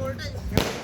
Voltage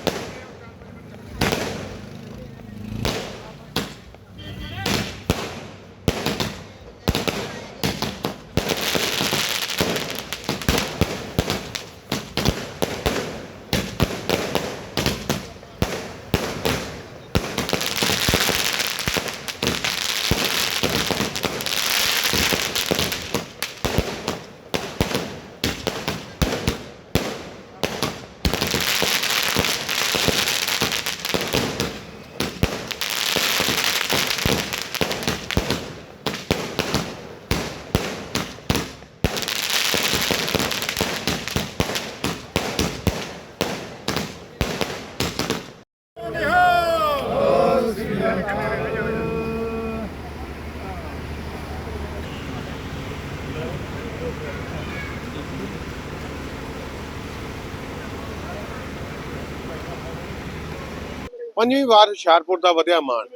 ਪੰਜਵੀਂ ਵਾਰ ਹੁਸ਼ਿਆਰਪੁਰ ਦਾ ਵਧਿਆ ਮਾਣ।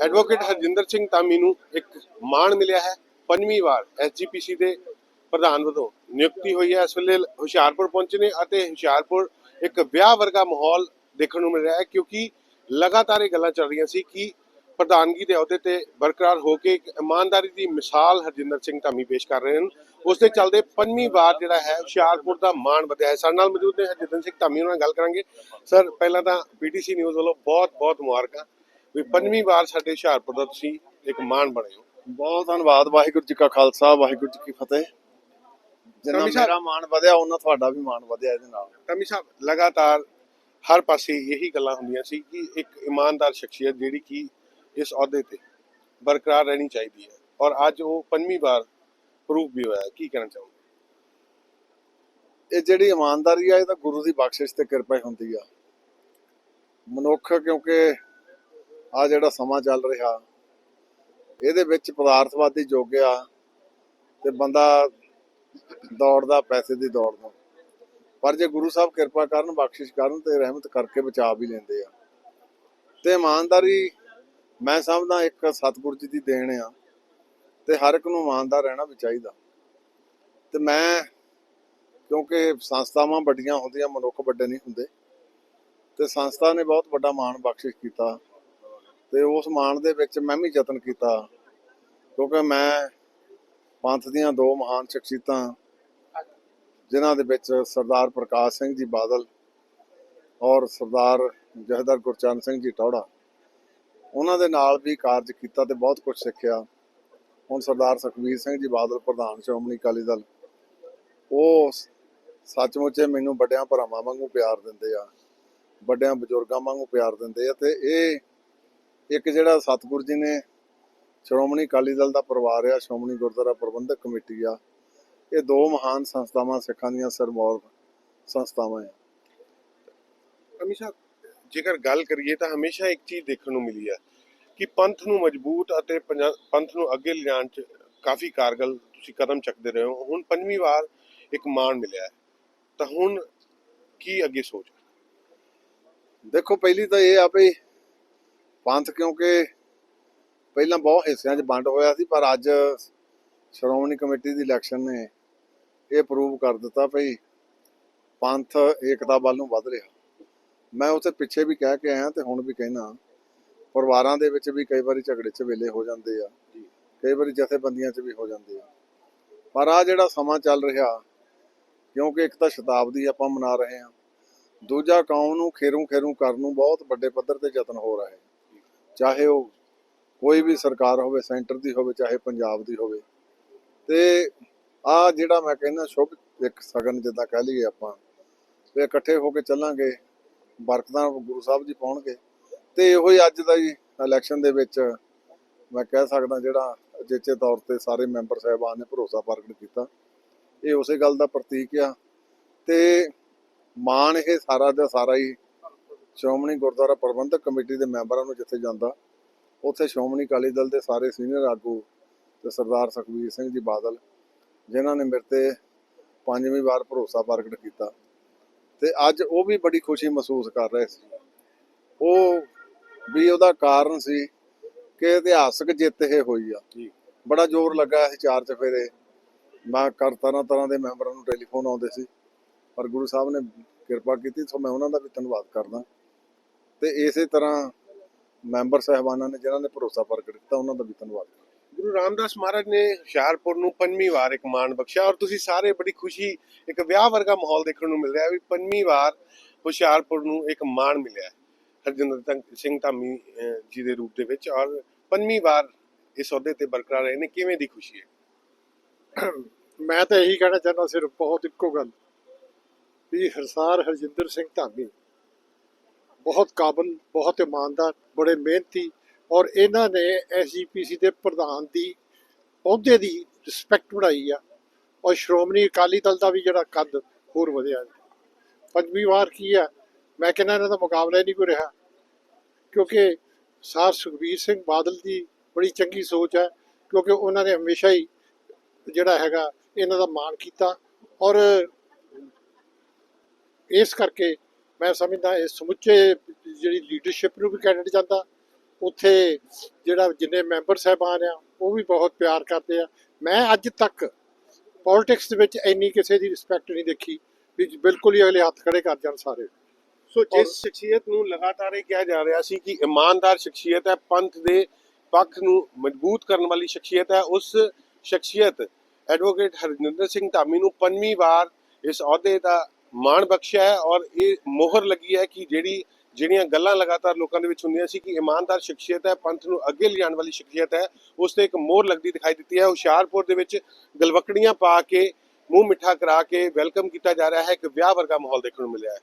ਐਡਵੋਕੇਟ ਹਰਜਿੰਦਰ ਸਿੰਘ ਧਾਮੀ ਨੂੰ ਇੱਕ ਮਾਣ ਮਿਲਿਆ ਹੈ। ਪੰਜਵੀਂ ਵਾਰ ਐਸਜੀਪੀਸੀ ਦੇ ਪ੍ਰਧਾਨ ਵਜੋਂ ਨਿਯੁਕਤੀ ਹੋਈ ਹੈ। ਇਸ ਵੇਲੇ ਹੁਸ਼ਿਆਰਪੁਰ ਪਹੁੰਚੇ ਨੇ ਅਤੇ ਹੁਸ਼ਿਆਰਪੁਰ ਇੱਕ ਵਿਆਹ ਵਰਗਾ ਮਾਹੌਲ ਦੇਖਣ ਨੂੰ ਮਿਲ ਰਿਹਾ ਹੈ ਕਿਉਂਕਿ ਲਗਾਤਾਰ ਇਹ ਗੱਲਾਂ ਚੱਲ ਰਹੀਆਂ ਸੀ ਕਿ ਪ੍ਰਧਾਨਗੀ ਦੇ ਅਹੁਦੇ ਤੇ ਬਰਕਰਾਰ ਹੋ ਕੇ ਇੱਕ ਇਮਾਨਦਾਰੀ ਦੀ ਮਿਸਾਲ ਹਰਜਿੰਦਰ ਸਿੰਘ ਧਾਮੀ ਪੇਸ਼ ਕਰ ਰਹੇ ਹਨ। ਉਸ ਦੇ ਚੱਲਦੇ ਪੰਜਵੀਂ ਵਾਰ ਜਿਹੜਾ ਹੈ ਹੁਸ਼ਿਆਰਪੁਰ ਦਾ ਮਾਣ ਵਧਿਆ ਹੈ। ਸਾਡੇ ਨਾਲ ਮੌਜੂਦ ਨੇ ਹਰਜਿੰਦਰ ਸਿੰਘ ਧਾਮੀ ਉਹਨਾਂ ਨਾਲ ਗੱਲ ਕਰਾਂਗੇ। ਸਰ ਪਹਿਲਾਂ ਤਾਂ ਪੀਟੀਸੀ ਨਿਊਜ਼ ਵੱਲੋਂ ਬਹੁਤ ਬਹੁਤ ਮੁਬਾਰਕਾਂ ਵੀ ਪੰਜਵੀਂ ਵਾਰ ਸਾਡੇ ਹੁਸ਼ਿਆਰਪੁਰ ਦਾ ਤੁਸੀਂ ਇੱਕ ਮਾਣ ਬਣੇ ਹੋ। ਬਹੁਤ ਧੰਨਵਾਦ ਵਾਹਿਗੁਰੂ ਜੀ ਕਾ ਖਾਲਸਾ ਵਾਹਿਗੁਰੂ ਜੀ ਕੀ ਫਤਿਹ। ਜਿੰਨਾ ਮੇਰਾ ਮਾਣ ਵਧਿਆ ਉਹਨਾਂ ਤੁਹਾਡਾ ਵੀ ਮਾਣ ਵਧਿਆ ਇਹਦੇ ਨਾਲ। ਧਾਮੀ ਸਾਹਿਬ ਲਗਾਤਾਰ ਹਰ ਪਾਸੇ ਇਹੀ ਗੱਲਾਂ ਹੁੰਦੀਆਂ ਸੀ ਕਿ ਇੱਕ ਇਮਾਨਦਾਰ ਸ਼ਖਸੀਅਤ ਜਿਹੜੀ ਕਿ ਇਸ ਅਹੁਦੇ ਤੇ ਬਰਕਰਾਰ ਰਹਿਣੀ ਚਾਹੀਦੀ ਹੈ। ਔਰ ਅੱਜ ਉਹ ਪੰਜਵੀਂ ਵਾਰ ਪ੍ਰੂਫ ਵੀ ਹੋਇਆ, ਕੀ ਕਹਿਣਾ ਚਾਹੋਗੇ? ਇਹ ਜਿਹੜੀ ਇਮਾਨਦਾਰੀ ਆ, ਇਹ ਤਾਂ ਗੁਰੂ ਦੀ ਬਖਸ਼ਿਸ਼ ਤੇ ਕਿਰਪਾ ਹੀ ਹੁੰਦੀ ਆ। ਮਨੁੱਖ, ਕਿਉਂਕਿ ਆ ਜਿਹੜਾ ਸਮਾਂ ਚੱਲ ਰਿਹਾ, ਇਹਦੇ ਵਿੱਚ ਪਦਾਰਥਵਾਦੀ ਯੁੱਗ ਆ ਤੇ ਬੰਦਾ ਦੌੜਦਾ, ਪੈਸੇ ਦੀ ਦੌੜ ਨੂੰ। ਪਰ ਜੇ ਗੁਰੂ ਸਾਹਿਬ ਕਿਰਪਾ ਕਰਨ, ਬਖਸ਼ਿਸ਼ ਕਰਨ ਤੇ ਰਹਿਮਤ ਕਰਕੇ ਬਚਾ ਵੀ ਲੈਂਦੇ ਆ। ਤੇ ਇਮਾਨਦਾਰੀ, ਮੈਂ ਸਮਝਦਾ ਇੱਕ ਸਤਿਗੁਰੂ ਜੀ ਦੀ ਦੇਣ ਆ। ਤੇ ਹਰ ਇੱਕ ਨੂੰ ਇਮਾਨਦਾਰ ਰਹਿਣਾ ਵੀ ਚਾਹੀਦਾ। ਤੇ ਮੈਂ, ਕਿਉਂਕਿ ਸੰਸਥਾਵਾਂ ਵੱਡੀਆਂ ਹੁੰਦੀਆਂ, ਮਨੁੱਖ ਵੱਡੇ ਨਹੀਂ ਹੁੰਦੇ। ਤੇ ਸੰਸਥਾ ਨੇ ਬਹੁਤ ਵੱਡਾ ਮਾਣ ਬਖਸ਼ਿਸ਼ ਕੀਤਾ। ਤੇ ਉਸ ਮਾਣ ਦੇ ਵਿੱਚ ਮੈਂ ਵੀ ਯਤਨ ਕੀਤਾ। ਕਿਉਂਕਿ ਮੈਂ ਪੰਥ ਦੀਆਂ ਦੋ ਮਹਾਨ ਸ਼ਖਸੀਅਤਾਂ, ਜਿਨ੍ਹਾਂ ਦੇ ਵਿੱਚ ਸਰਦਾਰ ਪ੍ਰਕਾਸ਼ ਸਿੰਘ ਜੀ ਬਾਦਲ ਔਰ ਸਰਦਾਰ ਜਹਦਰ ਗੁਰਚਰਨ ਸਿੰਘ ਜੀ ਟੌੜਾ ਉਹਨਾਂ ਦੇ ਨਾਲ ਵੀ ਕਾਰਜ ਕੀਤਾ ਤੇ ਬਹੁਤ ਕੁਝ ਸਿੱਖਿਆ। ਹੁਣ ਸਰਦਾਰ ਸੁਖਬੀਰ ਸਿੰਘ ਜੀ ਬਾਦਲ ਪ੍ਰਧਾਨ ਸ਼੍ਰੋਮਣੀ ਅਕਾਲੀ ਦਲ, ਉਹ ਸੱਚਮੁੱਚ ਮੈਨੂੰ ਵੱਡਿਆਂ ਭਰਾਵਾਂ ਵਾਂਗੂ ਪਿਆਰ ਦਿੰਦੇ ਆ, ਵੱਡਿਆਂ ਬਜ਼ੁਰਗਾਂ ਵਾਂਗੂ ਪਿਆਰ ਦਿੰਦੇ ਆ ਤੇ ਇਹ ਇੱਕ ਜਿਹੜਾ ਸਤਿਗੁਰੂ ਜੀ ਨੇ ਸ਼੍ਰੋਮਣੀ ਅਕਾਲੀ ਦਲ ਦਾ ਪਰਿਵਾਰ ਆ, ਸ਼੍ਰੋਮਣੀ ਗੁਰਦੁਆਰਾ ਪ੍ਰਬੰਧਕ ਕਮੇਟੀ ਆ, ਇਹ ਦੋ ਮਹਾਨ ਸੰਸਥਾਵਾਂ ਸਿੱਖਾਂ ਦੀਆਂ ਸਰਮੌਰ ਸੰਸਥਾਵਾਂ ਆ। ਹਮੇਸ਼ਾ ਜੇਕਰ ਗੱਲ ਕਰੀਏ ਤਾਂ ਹਮੇਸ਼ਾ ਇੱਕ ਚੀਜ਼ ਦੇਖਣ ਨੂੰ ਮਿਲੀ ਆ ਕਿ ਪੰਥ ਨੂੰ ਮਜ਼ਬੂਤ ਅਤੇ ਪੰਥ ਨੂੰ ਅੱਗੇ ਲਿਜਾਣ ਚ ਕਾਫੀ ਕਾਰਗਲ ਤੁਸੀਂ ਕਦਮ ਚੱਕਦੇ ਰਹੇ ਹੋ। ਹੁਣ ਪੰਜਵੀਂ ਵਾਰ ਇੱਕ ਮਾਣ ਮਿਲਿਆ ਤਾਂ ਹੁਣ ਕੀ ਅੱਗੇ ਸੋਚ ਦੇਖੋ, ਪਹਿਲੀ ਤਾਂ ਇਹ ਆ ਵੀ ਪੰਥ ਕਿਉਂਕਿ ਪਹਿਲਾਂ ਬਹੁਤ ਹਿੱਸਿਆਂ 'ਚ ਵੰਡ ਹੋਇਆ ਸੀ, ਪਰ ਅੱਜ ਸ਼੍ਰੋਮਣੀ ਕਮੇਟੀ ਦੀ ਇਲੈਕਸ਼ਨ ਨੇ ਇਹ ਪ੍ਰੂਵ ਕਰ ਦਿੱਤਾ ਭਈ ਪੰਥ ਏਕਤਾ ਵੱਲ ਨੂੰ ਵੱਧ ਰਿਹਾ। ਮੈਂ ਉੱਥੇ ਪਿੱਛੇ ਵੀ ਕਹਿ ਕੇ ਆਇਆ ਤੇ ਹੁਣ ਵੀ ਕਹਿਣਾ ਪਰਿਵਾਰਾਂ ਦੇ ਵਿੱਚ ਵੀ ਕਈ ਵਾਰੀ ਝਗੜੇ ਝਵੇਲੇ ਹੋ ਜਾਂਦੇ ਆ। ਕਈ ਵਾਰੀ ਜਥੇਬੰਦੀਆਂ 'ਚ ਵੀ ਹੋ ਜਾਂਦੇ ਆ। ਪਰ ਆ ਜਿਹੜਾ ਸਮਾਂ ਚੱਲ ਰਿਹਾ ਕਿਉਂਕਿ ਇੱਕ ਤਾਂ ਸ਼ਤਾਬਦੀ ਆਪਾਂ ਮਨਾ ਰਹੇ ਹਾਂ ਦੂਜਾ ਕੌਮ ਨੂੰ ਖੇਰੂ ਖੇਰੂ ਕਰਨ ਨੂੰ ਬਹੁਤ ਵੱਡੇ ਪੱਧਰ ਤੇ ਯਤਨ ਹੋ ਰਿਹਾ। ਹੈ ਚਾਹੇ ਉਹ ਕੋਈ ਵੀ ਸਰਕਾਰ ਹੋਵੇ ਸੈਂਟਰ ਦੀ ਹੋਵੇ ਚਾਹੇ ਪੰਜਾਬ ਦੀ ਹੋਵੇ। ਤੇ ਆ ਜਿਹੜਾ ਮੈਂ ਕਹਿੰਦਾ ਸ਼ੁਭ ਇੱਕ ਸਗਨ ਜਿੱਦਾਂ ਕਹਿ ਲਈਏ ਆਪਾਂ ਵੀ ਇਕੱਠੇ ਹੋ ਕੇ ਚੱਲਾਂਗੇ ਬਰਕਤਾਂ ਗੁਰੂ ਸਾਹਿਬ ਜੀ ਪਾਉਣਗੇ। ਤੇ ਇਹੋ ਹੀ ਅੱਜ ਦਾ ਹੀ ਇਲੈਕਸ਼ਨ ਦੇ ਵਿੱਚ ਮੈਂ ਕਹਿ ਸਕਦਾ ਜਿਹੜਾ ਅਜੇਚੇ ਤੌਰ ਤੇ ਸਾਰੇ ਮੈਂਬਰ ਸਾਹਿਬਾਨ ਨੇ ਭਰੋਸਾ ਪ੍ਰਗਟ ਕੀਤਾ। ਇਹ ਉਸੇ ਗੱਲ ਦਾ ਪ੍ਰਤੀਕ ਆ। ਤੇ ਮਾਣ ਇਹ ਸਾਰਾ ਦਾ ਸਾਰਾ ਹੀ ਸ਼੍ਰੋਮਣੀ ਗੁਰਦੁਆਰਾ ਪ੍ਰਬੰਧਕ ਕਮੇਟੀ ਦੇ ਮੈਂਬਰਾਂ ਨੂੰ ਜਿੱਥੇ ਜਾਂਦਾ, ਉੱਥੇ ਸ਼੍ਰੋਮਣੀ ਅਕਾਲੀ ਦਲ ਦੇ ਸਾਰੇ ਸੀਨੀਅਰ ਆਗੂ ਤੇ ਸਰਦਾਰ ਸੁਖਬੀਰ ਸਿੰਘ ਜੀ ਬਾਦਲ, ਜਿਨ੍ਹਾਂ ਨੇ ਮੇਰੇ ਤੇ ਪੰਜਵੀਂ ਵਾਰ ਭਰੋਸਾ ਪ੍ਰਗਟ ਕੀਤਾ। ਤੇ ਅੱਜ ਉਹ ਵੀ ਬੜੀ ਖੁਸ਼ੀ ਮਹਿਸੂਸ ਕਰ ਰਹੇ ਸੀ। ਉਹ ਵੀ ਉਹਦਾ ਕਾਰਨ ਸੀ ਕਿ ਇਤਿਹਾਸਕ ਜਿੱਤ ਇਹ ਹੋਈ ਆ। ਬੜਾ ਜ਼ੋਰ ਲੱਗਾ ਸੀ ਚਾਰ ਚਫੇਰੇ। ਮੈਂ ਕਰ ਤਰ੍ਹਾਂ ਤਰ੍ਹਾਂ ਦੇ ਮੈਂਬਰਾਂ ਨੂੰ ਟੈਲੀਫੋਨ ਆਉਂਦੇ ਸੀ ਪਰ ਗੁਰੂ ਸਾਹਿਬ ਨੇ ਕਿਰਪਾ ਕੀਤੀ ਸੋ ਮੈਂ ਉਹਨਾਂ ਦਾ ਵੀ ਧੰਨਵਾਦ ਕਰਦਾ। ਤੇ ਇਸੇ ਤਰ੍ਹਾਂ ਮੈਂਬਰ ਸਹਿਬਾਨਾਂ ਨੇ ਜਿਨ੍ਹਾਂ ਨੇ ਭਰੋਸਾ ਪ੍ਰਗਟ ਕੀਤਾ ਉਹਨਾਂ ਦਾ ਵੀ ਧੰਨਵਾਦ ਗੁਰੂ ਰਾਮਦਾਸ ਮਹਾਰਾਜ ਨੇ ਹੁਸ਼ਿਆਰਪੁਰ ਨੂੰ ਪੰਜਵੀਂ ਵਾਰ ਇੱਕ ਮਾਣ ਬਖਸ਼ਿਆ ਔਰ ਤੁਸੀਂ ਸਾਰੇ ਬੜੀ ਖੁਸ਼ੀ ਇੱਕ ਵਿਆਹ ਵਰਗਾ ਮਾਹੌਲ ਦੇਖਣ ਨੂੰ ਮਿਲ ਰਿਹਾ ਵੀ ਪੰਜਵੀਂ ਵਾਰ ਹੁਸ਼ਿਆਰਪੁਰ ਨੂੰ ਇੱਕ ਮਾਣ ਮਿਲਿਆ। ਹਰਜਿੰਦਰ ਸਿੰਘ ਧਾਮੀ ਜੀ ਦੇ ਰੂਪ ਦੇ ਵਿੱਚ ਔਰ ਪੰਜਵੀਂ ਵਾਰ ਇਸ ਅਹੁਦੇ ਤੇ ਬਰਕਰਾਰ ਰਹੇ ਨੇ। ਕਿਵੇਂ ਦੀ ਖੁਸ਼ੀ ਹੈ? ਮੈਂ ਤਾਂ ਇਹੀ ਕਹਿਣਾ ਚਾਹੁੰਦਾ ਸਿਰਫ ਬਹੁਤ ਇੱਕੋ ਗੱਲ ਵੀ ਹਰਸਾਰ ਹਰਜਿੰਦਰ ਸਿੰਘ ਧਾਮੀ ਬਹੁਤ ਕਾਬਲ, ਬਹੁਤ ਇਮਾਨਦਾਰ, ਬੜੇ ਮਿਹਨਤੀ ਔਰ ਇਹਨਾਂ ਨੇ ਐਸਜੀਪੀਸੀ ਦੇ ਪ੍ਰਧਾਨ ਦੀ ਅਹੁਦੇ ਦੀ ਰਿਸਪੈਕਟ ਬਣਾਈ ਆ ਔਰ ਸ਼੍ਰੋਮਣੀ ਅਕਾਲੀ ਦਲ ਦਾ ਵੀ ਜਿਹੜਾ ਕੱਦ ਹੋਰ ਵਧਿਆ। ਪੰਜਵੀਂ ਵਾਰ ਕੀ ਆ? ਮੈਂ ਕਹਿੰਦਾ ਇਹਨਾਂ ਦਾ ਮੁਕਾਬਲਾ ਹੀ ਨਹੀਂ ਕੋਈ ਰਿਹਾ। ਕਿਉਂਕਿ ਸਾਰ ਸੁਖਬੀਰ ਸਿੰਘ ਬਾਦਲ ਦੀ ਬੜੀ ਚੰਗੀ ਸੋਚ ਹੈ, ਕਿਉਂਕਿ ਉਹਨਾਂ ਨੇ ਹਮੇਸ਼ਾ ਹੀ ਜਿਹੜਾ ਹੈਗਾ ਇਹਨਾਂ ਦਾ ਮਾਣ ਕੀਤਾ ਔਰ ਇਸ ਕਰਕੇ ਮੈਂ ਸਮਝਦਾ ਇਹ ਸਮੁੱਚੇ ਜਿਹੜੀ ਲੀਡਰਸ਼ਿਪ ਨੂੰ ਵੀ ਕੈਡਿਟ ਜਾਂਦਾ, ਉੱਥੇ ਜਿਹੜਾ ਜਿੰਨੇ ਮੈਂਬਰ ਸਾਹਿਬਾਨ ਆ, ਉਹ ਵੀ ਬਹੁਤ ਪਿਆਰ ਕਰਦੇ ਆ। ਮੈਂ ਅੱਜ ਤੱਕ ਪੋਲਿਟਿਕਸ ਦੇ ਵਿੱਚ ਇੰਨੀ ਕਿਸੇ ਦੀ ਰਿਸਪੈਕਟ ਨਹੀਂ ਦੇਖੀ ਵੀ ਬਿਲਕੁਲ ਹੀ ਅਗਲੇ ਹੱਥ ਖੜੇ ਕਰ ਜਾਣ ਸਾਰੇ। ਸੋ ਜਿਸ ਸ਼ਖਸੀਅਤ ਨੂੰ ਲਗਾਤਾਰ ਇਹ ਕਿਹਾ ਜਾ ਰਿਹਾ ਸੀ ਕਿ ਇਮਾਨਦਾਰ ਸ਼ਖਸੀਅਤ ਹੈ ਪੰਥ ਦੇ ਪੱਖ ਨੂੰ ਮਜ਼ਬੂਤ ਕਰਨ ਵਾਲੀ ਸ਼ਖਸੀਅਤ ਹੈ। ਉਸ ਸ਼ਖਸੀਅਤ ਐਡਵੋਕੇਟ ਹਰਜਿੰਦਰ ਸਿੰਘ ਧਾਮੀ ਨੂੰ ਪੰਜਵੀਂ ਵਾਰ ਇਸ ਅਹੁਦੇ ਦਾ ਮਾਣ ਬਖਸ਼ਿਆ ਹੈ ਔਰ ਇਹ ਮੋਹਰ ਲੱਗੀ ਹੈ ਕਿ ਜਿਹੜੀ ਜਿਹੜੀਆਂ ਗੱਲਾਂ ਲਗਾਤਾਰ ਲੋਕਾਂ ਦੇ ਵਿੱਚ ਹੁੰਦੀਆਂ ਸੀ ਕਿ ਇਮਾਨਦਾਰ ਸ਼ਖਸੀਅਤ ਹੈ ਪੰਥ ਨੂੰ ਅੱਗੇ ਲਿਜਾਣ ਵਾਲੀ ਸ਼ਖਸੀਅਤ ਹੈ ਉਸ ਤੇ ਇੱਕ ਮੋਹਰ ਲੱਗਦੀ ਦਿਖਾਈ ਦਿੱਤੀ ਹੈ। ਹੁਸ਼ਿਆਰਪੁਰ ਦੇ ਵਿੱਚ ਗਲਵਕੜੀਆਂ ਪਾ ਕੇ ਮੂੰਹ ਮਿੱਠਾ ਕਰਾ ਕੇ ਵੈਲਕਮ ਕੀਤਾ ਜਾ ਰਿਹਾ ਹੈ। ਇੱਕ ਵਿਆਹ ਵਰਗਾ ਮਾਹੌਲ ਦੇਖਣ ਨੂੰ ਮਿਲਿਆ ਹੈ।